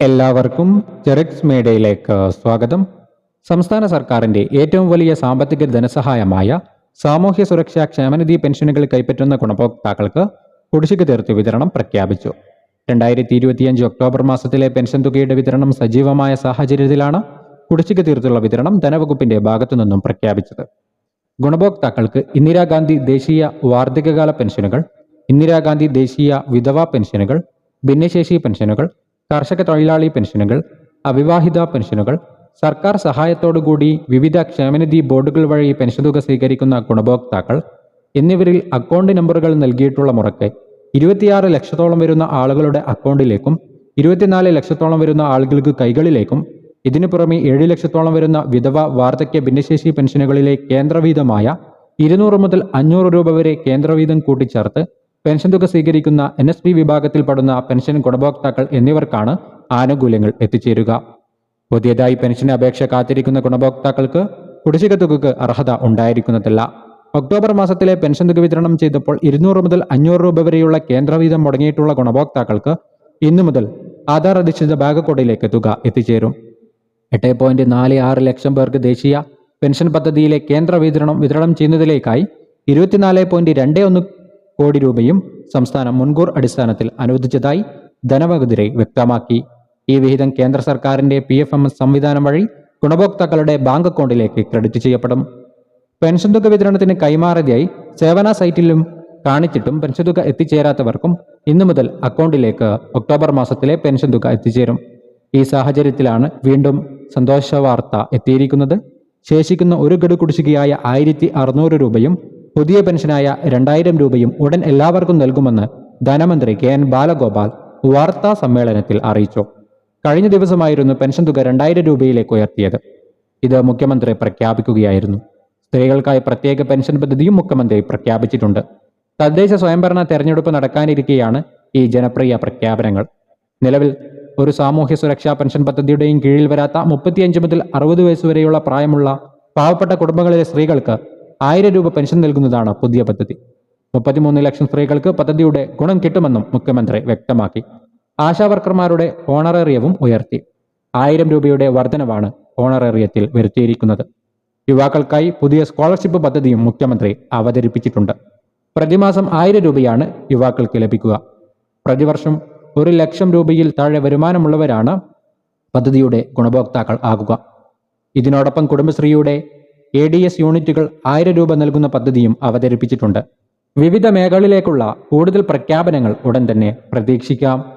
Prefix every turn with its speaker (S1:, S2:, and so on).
S1: എല്ലാവർക്കും ജെറിക്സ് മേഡയിലേക്ക് സ്വാഗതം. സംസ്ഥാന സർക്കാരിന്റെ ഏറ്റവും വലിയ സാമ്പത്തിക ധനസഹായമായ സാമൂഹ്യ സുരക്ഷാ ക്ഷേമനിധി പെൻഷനുകൾ കൈപ്പറ്റുന്ന ഗുണഭോക്താക്കൾക്ക് കുടിശ്ശിക തീർത്ത് വിതരണം പ്രഖ്യാപിച്ചു. രണ്ടായിരത്തി ഇരുപത്തിയഞ്ച് ഒക്ടോബർ മാസത്തിലെ പെൻഷൻ തുകയുടെ വിതരണം സജീവമായ സാഹചര്യത്തിലാണ് കുടിശ്ശിക തീർത്തുള്ള വിതരണം ധനവകുപ്പിന്റെ ഭാഗത്തു നിന്നും പ്രഖ്യാപിച്ചത്. ഗുണഭോക്താക്കൾക്ക് ഇന്ദിരാഗാന്ധി ദേശീയ വാർദ്ധക്യകാല പെൻഷനുകൾ ഇന്ദിരാഗാന്ധി ദേശീയ വിധവാ പെൻഷനുകൾ ഭിന്നശേഷി പെൻഷനുകൾ കർഷക തൊഴിലാളി പെൻഷനുകൾ അവിവാഹിത പെൻഷനുകൾ സർക്കാർ സഹായത്തോടുകൂടി വിവിധ ക്ഷേമനിധി ബോർഡുകൾ വഴി പെൻഷൻ തുക സ്വീകരിക്കുന്ന ഗുണഭോക്താക്കൾ എന്നിവരിൽ അക്കൗണ്ട് നമ്പറുകൾ നൽകിയിട്ടുള്ള മുറയ്ക്ക് ഇരുപത്തിയാറ് ലക്ഷത്തോളം വരുന്ന ആളുകളുടെ അക്കൗണ്ടിലേക്കും ഇരുപത്തിനാല് ലക്ഷത്തോളം വരുന്ന ആളുകൾക്ക് കൈകളിലേക്കും ഇതിനു പുറമെ ഏഴ് ലക്ഷത്തോളം വരുന്ന വിധവ വാർദ്ധക്യ ഭിന്നശേഷി പെൻഷനുകളിലെ കേന്ദ്രവീതമായ ഇരുന്നൂറ് മുതൽ അഞ്ഞൂറ് രൂപ വരെ കേന്ദ്രവീതം കൂട്ടിച്ചേർത്ത് പെൻഷൻ തുക സ്വീകരിക്കുന്ന എൻ എസ് പി വിഭാഗത്തിൽപ്പെടുന്ന പെൻഷൻ ഗുണഭോക്താക്കൾ എന്നിവർക്കാണ് ആനുകൂല്യങ്ങൾ എത്തിച്ചേരുക. പുതിയതായി പെൻഷൻ അപേക്ഷ കാത്തിരിക്കുന്ന ഗുണഭോക്താക്കൾക്ക് കുടിശ്ശിക തുകക്ക് അർഹത ഉണ്ടായിരിക്കുന്നതല്ല. ഒക്ടോബർ മാസത്തിലെ പെൻഷൻ തുക വിതരണം ചെയ്തപ്പോൾ ഇരുന്നൂറ് മുതൽ അഞ്ഞൂറ് രൂപ വരെയുള്ള കേന്ദ്രവീതം മുടങ്ങിയിട്ടുള്ള ഗുണഭോക്താക്കൾക്ക് ഇന്നു മുതൽ ആധാർ അധിഷ്ഠിത ബാങ്ക് അക്കൗണ്ടിലേക്ക് തുക എത്തിച്ചേരും. എട്ട് പോയിന്റ് നാല് ആറ് ലക്ഷം പേർക്ക് ദേശീയ പെൻഷൻ പദ്ധതിയിലെ കേന്ദ്ര വിതരണം വിതരണം ചെയ്യുന്നതിലേക്കായി ഇരുപത്തിനാല് പോയിന്റ് രണ്ട് ഒന്ന് കോടി രൂപയും സംസ്ഥാനം മുൻകൂർ അടിസ്ഥാനത്തിൽ അനുവദിച്ചതായി ധനവകുതിരെ വ്യക്തമാക്കി. ഈ വിഹിതം കേന്ദ്ര സർക്കാരിന്റെ പി എഫ് എം എസ് സംവിധാനം വഴി ഗുണഭോക്താക്കളുടെ ബാങ്ക് അക്കൗണ്ടിലേക്ക് ക്രെഡിറ്റ് ചെയ്യപ്പെടും. പെൻഷൻ തുക വിതരണത്തിന് കൈമാറിയതായി സേവന സൈറ്റിലും കാണിച്ചിട്ടും പെൻഷൻ തുക എത്തിച്ചേരാത്തവർക്കും ഇന്നു മുതൽ അക്കൗണ്ടിലേക്ക് ഒക്ടോബർ മാസത്തിലെ പെൻഷൻ തുക എത്തിച്ചേരും. ഈ സാഹചര്യത്തിലാണ് വീണ്ടും സന്തോഷ വാർത്ത എത്തിയിരിക്കുന്നത്. ശേഷിക്കുന്ന ഒരു ഗഡു കുടിശ്ശികയായ ആയിരത്തി അറുന്നൂറ് രൂപയും പുതിയ പെൻഷനായ രണ്ടായിരം രൂപയും ഉടൻ എല്ലാവർക്കും നൽകുമെന്ന് ധനമന്ത്രി കെ എൻ ബാലഗോപാൽ വാർത്താ സമ്മേളനത്തിൽ അറിയിച്ചു. കഴിഞ്ഞ ദിവസമായിരുന്നു പെൻഷൻ തുക രണ്ടായിരം രൂപയിലേക്ക് ഉയർത്തിയത്. ഇത് മുഖ്യമന്ത്രി പ്രഖ്യാപിക്കുകയായിരുന്നു. സ്ത്രീകൾക്കായി പ്രത്യേക പെൻഷൻ പദ്ധതിയും മുഖ്യമന്ത്രി പ്രഖ്യാപിച്ചിട്ടുണ്ട്. തദ്ദേശ സ്വയംഭരണ തെരഞ്ഞെടുപ്പ് നടക്കാനിരിക്കെയാണ് ഈ ജനപ്രിയ പ്രഖ്യാപനങ്ങൾ. നിലവിൽ ഒരു സാമൂഹ്യ സുരക്ഷാ പെൻഷൻ പദ്ധതിയുടെയും കീഴിൽ വരാത്ത മുപ്പത്തിയഞ്ച് മുതൽ അറുപത് വയസ്സ് വരെയുള്ള പ്രായമുള്ള പാവപ്പെട്ട കുടുംബങ്ങളിലെ സ്ത്രീകൾക്ക് ആയിരം രൂപ പെൻഷൻ നൽകുന്നതാണ് പുതിയ പദ്ധതി. മുപ്പത്തിമൂന്ന് ലക്ഷം സ്ത്രീകൾക്ക് പദ്ധതിയുടെ ഗുണം കിട്ടുമെന്നും മുഖ്യമന്ത്രി വ്യക്തമാക്കി. ആശാവർക്കർമാരുടെ ഓണറേറിയവും ഉയർത്തി. ആയിരം രൂപയുടെ വർധനവാണ് ഓണറേറിയത്തിൽ വരുത്തിയിരിക്കുന്നത്. യുവാക്കൾക്കായി പുതിയ സ്കോളർഷിപ്പ് പദ്ധതിയും മുഖ്യമന്ത്രി അവതരിപ്പിച്ചിട്ടുണ്ട്. പ്രതിമാസം ആയിരം രൂപയാണ് യുവാക്കൾക്ക് ലഭിക്കുക. പ്രതിവർഷം ഒരു ലക്ഷം രൂപയിൽ താഴെ വരുമാനമുള്ളവരാണ് പദ്ധതിയുടെ ഗുണഭോക്താക്കൾ ആകുക. ഇതിനോടൊപ്പം കുടുംബശ്രീയുടെ എ ഡി എസ് യൂണിറ്റുകൾ ആയിരം രൂപ നൽകുന്ന പദ്ധതിയും അവതരിപ്പിച്ചിട്ടുണ്ട്. വിവിധ മേഖലയിലേക്കുള്ള കൂടുതൽ പ്രഖ്യാപനങ്ങൾ ഉടൻ തന്നെ പ്രതീക്ഷിക്കാം.